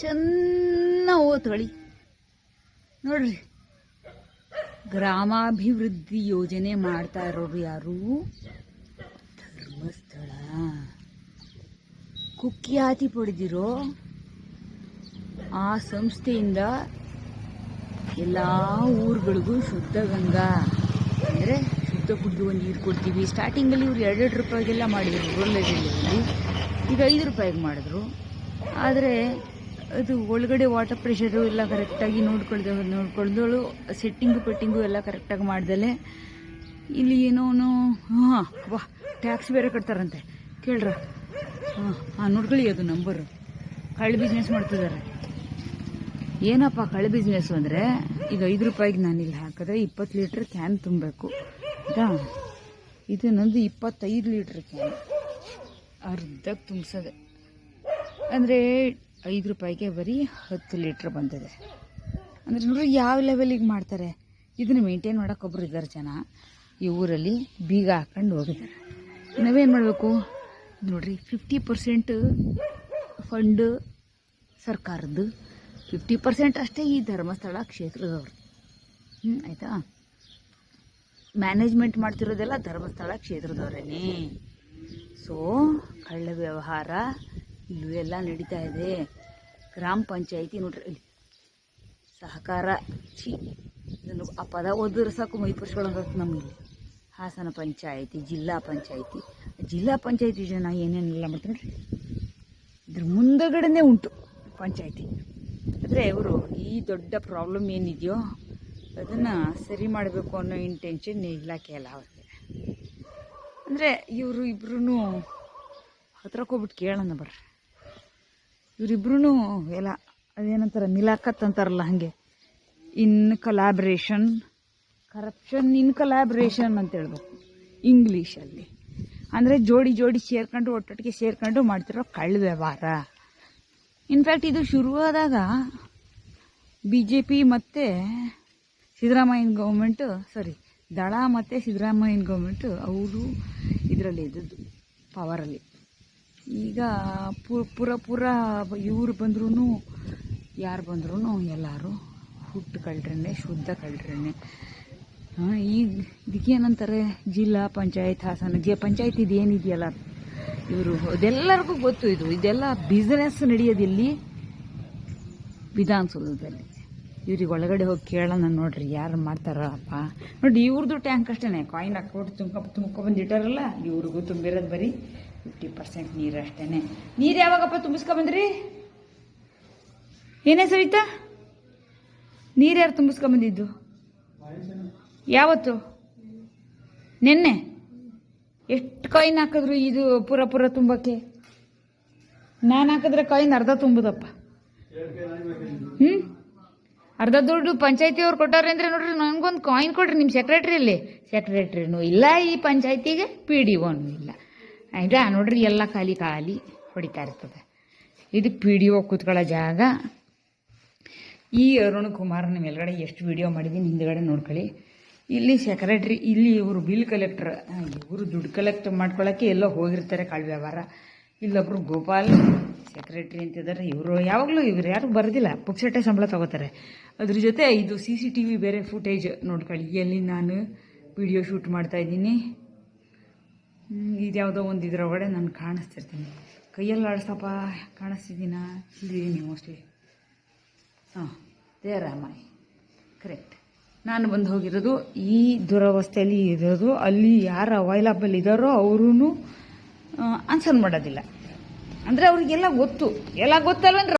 ಚೆನ್ನ ಓದ್ಕೊಳ್ಳಿ ನೋಡ್ರಿ, ಗ್ರಾಮಾಭಿವೃದ್ಧಿ ಯೋಜನೆ ಮಾಡ್ತಾ ಇರೋರು ಯಾರು? ಧರ್ಮಸ್ಥಳ. ಕುಖ್ಯಾತಿ ಪಡೆದಿರೋ ಆ ಸಂಸ್ಥೆಯಿಂದ ಎಲ್ಲ ಊರುಗಳಿಗೂ ಶುದ್ಧ ಗಂಗಾ, ಅಂದರೆ ಶುದ್ಧ ಕುಡಿಯುವ ನೀರು ಕೊಡ್ತೀವಿ. ಸ್ಟಾರ್ಟಿಂಗಲ್ಲಿ ಇವ್ರು ಎರಡೆರಡು ರೂಪಾಯಿಗೆಲ್ಲ ಮಾಡಿದ್ರು. ರೂರಲ್ ಏರಿಯಾದಲ್ಲಿ ಈಗ ಐದು ರೂಪಾಯಿಗೆ ಮಾಡಿದ್ರು. ಆದರೆ ಅದು ಒಳಗಡೆ ವಾಟರ್ ಪ್ರೆಷರು ಎಲ್ಲ ಕರೆಕ್ಟಾಗಿ ನೋಡ್ಕೊಳ್ದೆ ನೋಡ್ಕೊಳ್ದಳು ಸೆಟ್ಟಿಂಗು ಪೆಟ್ಟಿಂಗು ಎಲ್ಲ ಕರೆಕ್ಟಾಗಿ ಮಾಡ್ದಲೆ. ಇಲ್ಲಿ ಏನೋನು ಹಾಂ, ವಾ ಟ್ಯಾಕ್ಸ್ ಬೇರೆ ಕಟ್ತಾರಂತೆ. ಕೇಳ್ರ? ಹಾಂ ಹಾಂ, ನೋಡ್ಕೊಳ್ಳಿ ಅದು ನಂಬರು ಕಳ್ಳ ಬಿಸ್ನೆಸ್ ಮಾಡ್ತಿದ್ದಾರೆ ಏನಪ್ಪ ಕಳ್ಳ ಬಿಸ್ನೆಸ್ ಅಂದರೆ, ಈಗ ಐದು ರೂಪಾಯಿಗೆ ನಾನು ಇಲ್ಲಿ ಹಾಕಿದ್ರೆ ಇಪ್ಪತ್ತು ಲೀಟ್ರ್ ಕ್ಯಾನ್ ತುಂಬಬೇಕು. ಆಯ್ತಾ ಇದು ನಂದು ಇಪ್ಪತ್ತೈದು ಲೀಟ್ರ್ ಕ್ಯಾನ್ ಅರ್ಧಕ್ಕೆ ತುಂಬಿಸೋದೆ. ಅಂದರೆ ಐದು ರೂಪಾಯಿಗೆ ಬರೀ ಹತ್ತು ಲೀಟ್ರ್ ಬಂದಿದೆ. ಅಂದರೆ ನೋಡ್ರಿ ಯಾವ ಲೆವೆಲಿಗೆ ಮಾಡ್ತಾರೆ? ಇದನ್ನು ಮೇಂಟೈನ್ ಮಾಡೋಕೆ ಒಬ್ರು ಇದ್ದಾರೆ ಜನ. ಈ ಊರಲ್ಲಿ ಬೀಗ ಹಾಕ್ಕೊಂಡು ಹೋಗಿದ್ದಾರೆ. ನಾವೇನು ಮಾಡಬೇಕು? ನೋಡ್ರಿ ಫಿಫ್ಟಿ ಪರ್ಸೆಂಟ್ ಫಂಡ್ ಸರ್ಕಾರದ್ದು. ಫಿಫ್ಟಿ ಪರ್ಸೆಂಟ್ ಅಷ್ಟೇ ಈ ಧರ್ಮಸ್ಥಳ ಕ್ಷೇತ್ರದವ್ರು ಆಯಿತಾ? ಮ್ಯಾನೇಜ್ಮೆಂಟ್ ಮಾಡ್ತಿರೋದೆಲ್ಲ ಧರ್ಮಸ್ಥಳ ಕ್ಷೇತ್ರದವರೇನೆ. ಸೊ ಕಳ್ಳ ವ್ಯವಹಾರ ಇಲ್ಲೂ ಎಲ್ಲ ನಡೀತಾ ಇದೆ. ಗ್ರಾಮ ಪಂಚಾಯಿತಿ ನೋಡ್ರಿ ಇಲ್ಲಿ. ಸಹಕಾರ, ಛೀ. ಇದನ್ನು ಆ ಪದ ಓದಿದ್ರೆ ಸಾಕು ಮೈ ನಮ್ಮ ನಮಗೆ ಹಾಸನ ಪಂಚಾಯಿತಿ, ಜಿಲ್ಲಾ ಪಂಚಾಯಿತಿ. ಜಿಲ್ಲಾ ಪಂಚಾಯಿತಿ ಜನ ಏನೇನೆಲ್ಲ ಮಾಡ್ತಾರೆ ನೋಡ್ರಿ. ಇದ್ರ ಮುಂದಗಡೆನೇ ಉಂಟು ಪಂಚಾಯಿತಿ. ಆದರೆ ಇವರು ಈ ದೊಡ್ಡ ಪ್ರಾಬ್ಲಮ್ ಏನಿದೆಯೋ ಅದನ್ನು ಸರಿ ಮಾಡಬೇಕು ಅನ್ನೋ ಇಂಟೆನ್ಷನ್ ಇಲಾಖೆ ಅಲ್ಲ ಅವ್ರಿಗೆ. ಅಂದರೆ ಇವರು ಇಬ್ರು ಹತ್ರಕ್ಕೆ ಹೋಗ್ಬಿಟ್ಟು ಕೇಳೋಣ ಬರ್ರಿ. ಇವರಿಬ್ರು ಎಲ್ಲ ಅದೇನಂತಾರೆ ಮಿಲಾಕತ್ ಅಂತಾರಲ್ಲ ಹಾಗೆ. ಇನ್ ಕಲಾಬ್ರೇಷನ್ ಕರಪ್ಷನ್ ಇನ್ ಕಲಾಬ್ರೇಷನ್ ಅಂತ ಹೇಳ್ಬೇಕು. ಇಂಗ್ಲೀಷಲ್ಲಿ ಅಂದರೆ ಜೋಡಿ ಜೋಡಿ ಸೇರ್ಕೊಂಡು, ಒಟ್ಟೊಟ್ಟಿಗೆ ಸೇರ್ಕೊಂಡು ಮಾಡ್ತಿರೋ ಕಳ್ಳ ವ್ಯವಹಾರ. ಇನ್ಫ್ಯಾಕ್ಟ್ ಇದು ಶುರುವಾದಾಗ ಬಿ ಜೆ ಪಿ ಮತ್ತು ಸಿದ್ದರಾಮಯ್ಯನ ಗೌರ್ಮೆಂಟು ಸಾರಿ ದಳ ಮತ್ತು ಸಿದ್ದರಾಮಯ್ಯನ ಗೌರ್ಮೆಂಟು ಅವರು ಇದರಲ್ಲಿ ಇದ್ದದ್ದು ಪವರಲ್ಲಿ ಈಗ ಪುರ ಪುರ ಇವ್ರು ಬಂದ್ರೂ ಯಾರು ಬಂದ್ರೂ ಎಲ್ಲರೂ ಹುಟ್ಟು ಕಳ್ರನ್ನೇ ಶುದ್ಧ ಕಳ್ರನ್ನೇ ಈಗ ಇದಕ್ಕೆ ಏನಂತಾರೆ, ಜಿಲ್ಲಾ ಪಂಚಾಯತ್ ಹಾಸನ ಜಿ ಪಂಚಾಯತ್ ಇದು ಏನಿದೆಯಲ್ಲ, ಇವರು ಅದೆಲ್ಲರಿಗೂ ಗೊತ್ತು ಇದು. ಇದೆಲ್ಲ ಬಿಸ್ನೆಸ್ ನಡೆಯೋದಿಲ್ಲಿ ವಿಧಾನಸೌಧದಲ್ಲಿ. ಇವ್ರಿಗೆ ಒಳಗಡೆ ಹೋಗಿ ಕೇಳೋಣ ನೋಡ್ರಿ, ಯಾರು ಮಾಡ್ತಾರಪ್ಪ ನೋಡಿ ಇವ್ರದ್ದು ಟ್ಯಾಂಕ್ ಅಷ್ಟೇ ಕಾಯಿನ್ ಹಾಕ್ಬಿಟ್ಟು ತುಂಬ ತುಂಬ್ಕೊಬಂದು ಬಂದಿಟ್ಟಾರಲ್ಲ, ಇವ್ರಿಗೂ ತುಂಬಿರೋದು ಬರೀ ಫಿಫ್ಟಿ ಪರ್ಸೆಂಟ್ ನೀರು ಅಷ್ಟೇ ನೀರು ಯಾವಾಗಪ್ಪ ತುಂಬಿಸ್ಕೊಬಂದ್ರಿ? ಏನೇ ಸವಿತಾ? ನೀರು ಯಾರು ತುಂಬಿಸ್ಕೊಂಬಂದಿದ್ದು? ಯಾವತ್ತು? ನಿನ್ನೆ? ಎಷ್ಟು ಕಾಯಿನ್ ಹಾಕಿದ್ರು ಇದು ಪೂರ ಪೂರ ತುಂಬಕ್ಕೆ ನಾನು ಹಾಕಿದ್ರೆ ಕಾಯಿನ್ ಅರ್ಧ ತುಂಬುದಪ್ಪ. ಹ್ಞೂ ಅರ್ಧ ದುಡ್ಡು ಪಂಚಾಯತಿ ಅವ್ರು ನೋಡ್ರಿ ನನಗೊಂದು ಕಾಯಿನ್ ಕೊಡ್ರಿ ನಿಮ್ಮ ಸೆಕ್ರೆಟ್ರಿಯಲ್ಲಿ ಸೆಕ್ರೆಟ್ರಿನೂ ಇಲ್ಲ ಈ ಪಂಚಾಯತಿಗೆ ಪಿ ಡಿ ಒನು ಇಲ್ಲ. ಆಯ್ತಾ? ನೋಡ್ರಿ, ಎಲ್ಲ ಖಾಲಿ ಖಾಲಿ ಹೊಡಿತಾ ಇರ್ತದೆ. ಇದು ಪಿ ಡಿ ಒ ಕೂತ್ಕೊಳ್ಳೋ ಜಾಗ. ಈ ಅರುಣ್ ಕುಮಾರನ ಮೇಲ್ಗಡೆ ಎಷ್ಟು ವಿಡಿಯೋ ಮಾಡಿದ್ದೀನಿ ಹಿಂದ್ಗಡೆ ನೋಡ್ಕೊಳ್ಳಿ. ಇಲ್ಲಿ ಸೆಕ್ರೆಟ್ರಿ ಇಲ್ಲಿ ಇವರು ಬಿಲ್ ಕಲೆಕ್ಟ್ರ್ ಇವರು ದುಡ್ಡು ಕಲೆಕ್ಟ್ ಮಾಡ್ಕೊಳ್ಳೋಕ್ಕೆ ಎಲ್ಲೋ ಹೋಗಿರ್ತಾರೆ ಕಾಳು ವ್ಯವಹಾರ. ಇಲ್ಲೊಬ್ರು ಗೋಪಾಲ್ ಸೆಕ್ರೆಟ್ರಿ ಅಂತಿದ್ದಾರೆ. ಇವರು ಯಾವಾಗಲೂ ಇವ್ರು ಯಾರು ಬರೋದಿಲ್ಲ. ಪುಕ್ಸಟ್ಟೆ ಸಂಬಳ ತಗೋತಾರೆ. ಅದ್ರ ಜೊತೆ ಇದು ಸಿ ಸಿ ಟಿ ವಿ ಬೇರೆ ಫುಟೇಜ್ ನೋಡ್ಕೊಳ್ಳಿ. ಎಲ್ಲಿ ನಾನು ವಿಡಿಯೋ ಶೂಟ್ ಮಾಡ್ತಾ ಇದ್ದೀನಿ. ಇದ್ಯಾವುದೋ ಒಂದು ಇದ್ರೊಳಗಡೆ ನಾನು ಕಾಣಿಸ್ತಿರ್ತೀನಿ. ಕೈಯಲ್ಲಿ ಆಡಿಸಪ್ಪ, ಕಾಣಿಸ್ತಿದ್ದೀನಾ? ಇಲ್ಲಿದ್ದೀನಿ ಮೋಸ್ಟ್ಲಿ ಹಾಂ ದೇರಾಮಾಯಿ ಕರೆಕ್ಟ್ ನಾನು ಬಂದು ಹೋಗಿರೋದು ಈ ದುರವಸ್ಥೆಯಲ್ಲಿ ಇರೋದು. ಅಲ್ಲಿ ಯಾರು ಅವೈಲಬಲ್ ಇದ್ದಾರೋ ಅವರೂ ಆನ್ಸರ್ ಮಾಡೋದಿಲ್ಲ. ಅಂದರೆ ಅವರಿಗೆಲ್ಲ ಗೊತ್ತು. ಎಲ್ಲ ಗೊತ್ತಲ್ವೇನ್ರ?